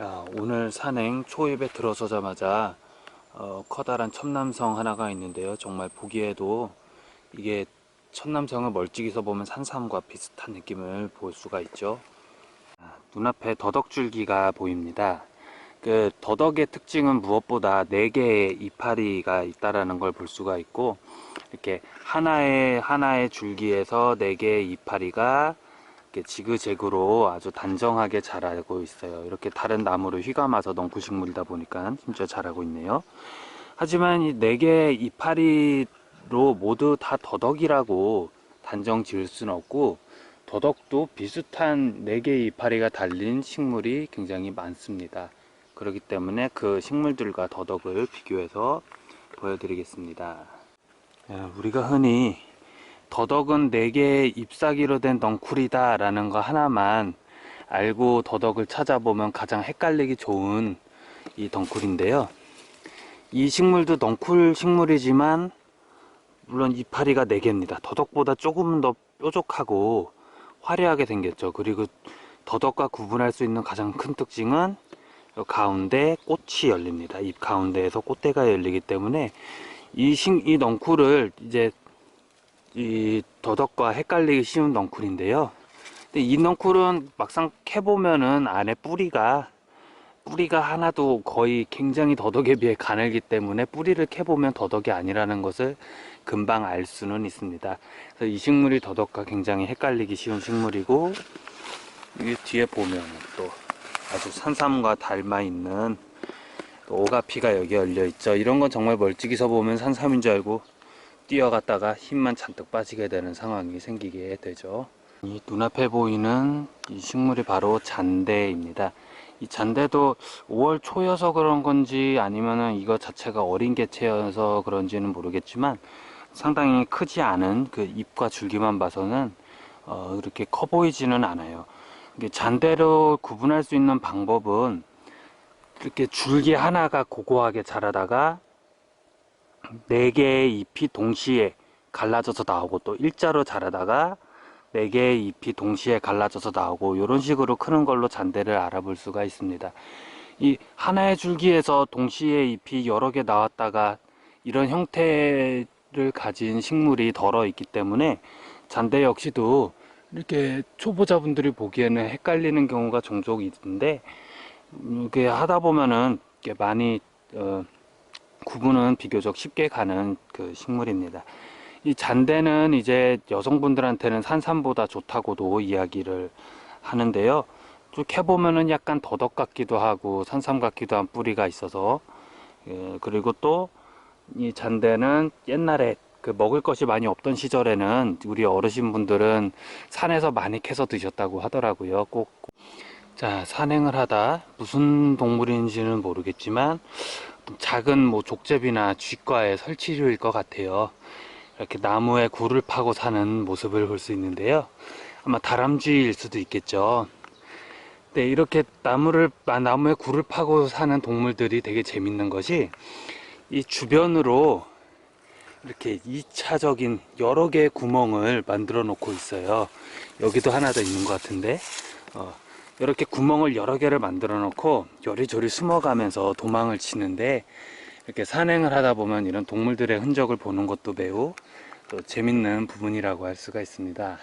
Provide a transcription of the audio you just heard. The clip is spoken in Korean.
야, 오늘 산행 초입에 들어서자마자 어, 커다란 첨남성 하나가 있는데요. 정말 보기에도 이게 첨남성을 멀찍이서 보면 산삼과 비슷한 느낌을 볼 수가 있죠. 아, 눈앞에 더덕줄기가 보입니다. 그 더덕의 특징은 무엇보다 네 개의 이파리가 있다라는 걸 볼 수가 있고 이렇게 하나의 하나의 줄기에서 네 개의 이파리가 이렇게 지그재그로 아주 단정하게 자라고 있어요. 이렇게 다른 나무를 휘감아서 넝쿨식물이다 보니까 진짜 자라고 있네요. 하지만 이 네 개의 이파리로 모두 다 더덕이라고 단정 지을 수는 없고 더덕도 비슷한 네 개의 이파리가 달린 식물이 굉장히 많습니다. 그렇기 때문에 그 식물들과 더덕을 비교해서 보여드리겠습니다. 야, 우리가 흔히 더덕은 4개의 잎사귀로 된 넝쿨이다 라는 거 하나만 알고 더덕을 찾아보면 가장 헷갈리기 좋은 이 덩쿨인데요. 이 식물도 덩쿨 식물이지만 물론 이파리가 4개입니다. 더덕보다 조금 더 뾰족하고 화려하게 생겼죠. 그리고 더덕과 구분할 수 있는 가장 큰 특징은 요 가운데 꽃이 열립니다. 잎 가운데에서 꽃대가 열리기 때문에 이, 식, 이 넝쿨을 이제 이 더덕과 헷갈리기 쉬운 넝쿨인데요. 근데 이 넝쿨은 막상 캐보면은 안에 뿌리가 뿌리가 하나도 거의 굉장히 더덕에 비해 가늘기 때문에 뿌리를 캐보면 더덕이 아니라는 것을 금방 알 수는 있습니다. 그래서 이 식물이 더덕과 굉장히 헷갈리기 쉬운 식물이고 이 뒤에 보면 또 아주 산삼과 닮아 있는 오가피가 여기 열려 있죠. 이런 건 정말 멀찍이서 보면 산삼인 줄 알고 뛰어갔다가 힘만 잔뜩 빠지게 되는 상황이 생기게 되죠. 이 눈앞에 보이는 이 식물이 바로 잔대입니다. 이 잔대도 5월 초여서 그런 건지 아니면은 이거 자체가 어린 개체여서 그런지는 모르겠지만 상당히 크지 않은 그 잎과 줄기만 봐서는 어, 이렇게 커 보이지는 않아요. 잔대로 구분할 수 있는 방법은 이렇게 줄기 하나가 고고하게 자라다가 네 개의 잎이 동시에 갈라져서 나오고 또 일자로 자라다가 네 개의 잎이 동시에 갈라져서 나오고 이런 식으로 크는 걸로 잔대를 알아볼 수가 있습니다. 이 하나의 줄기에서 동시에 잎이 여러 개 나왔다가 이런 형태를 가진 식물이 덜어 있기 때문에 잔대 역시도 이렇게 초보자분들이 보기에는 헷갈리는 경우가 종종 있는데 이렇게 하다 보면은 이렇게 많이 어, 구분은 비교적 쉽게 가는 그 식물입니다. 이 잔대는 이제 여성분들한테는 산삼보다 좋다고도 이야기를 하는데요. 쭉 해보면은 약간 더덕 같기도 하고 산삼 같기도 한 뿌리가 있어서 예, 그리고 또 이 잔대는 옛날에 그 먹을 것이 많이 없던 시절에는 우리 어르신분들은 산에서 많이 캐서 드셨다고 하더라고요. 꼭 자, 산행을 하다 무슨 동물인지는 모르겠지만 작은 뭐 족제비나 쥐과의 설치류일 것 같아요. 이렇게 나무에 굴을 파고 사는 모습을 볼 수 있는데요. 아마 다람쥐일 수도 있겠죠. 네, 이렇게 나무를, 아, 나무에 굴을 파고 사는 동물들이 되게 재밌는 것이 이 주변으로 이렇게 2차적인 여러 개의 구멍을 만들어 놓고 있어요. 여기도 하나 더 있는 것 같은데, 어, 이렇게 구멍을 여러 개를 만들어 놓고 요리조리 숨어가면서 도망을 치는데 이렇게 산행을 하다 보면 이런 동물들의 흔적을 보는 것도 매우 또 재밌는 부분이라고 할 수가 있습니다.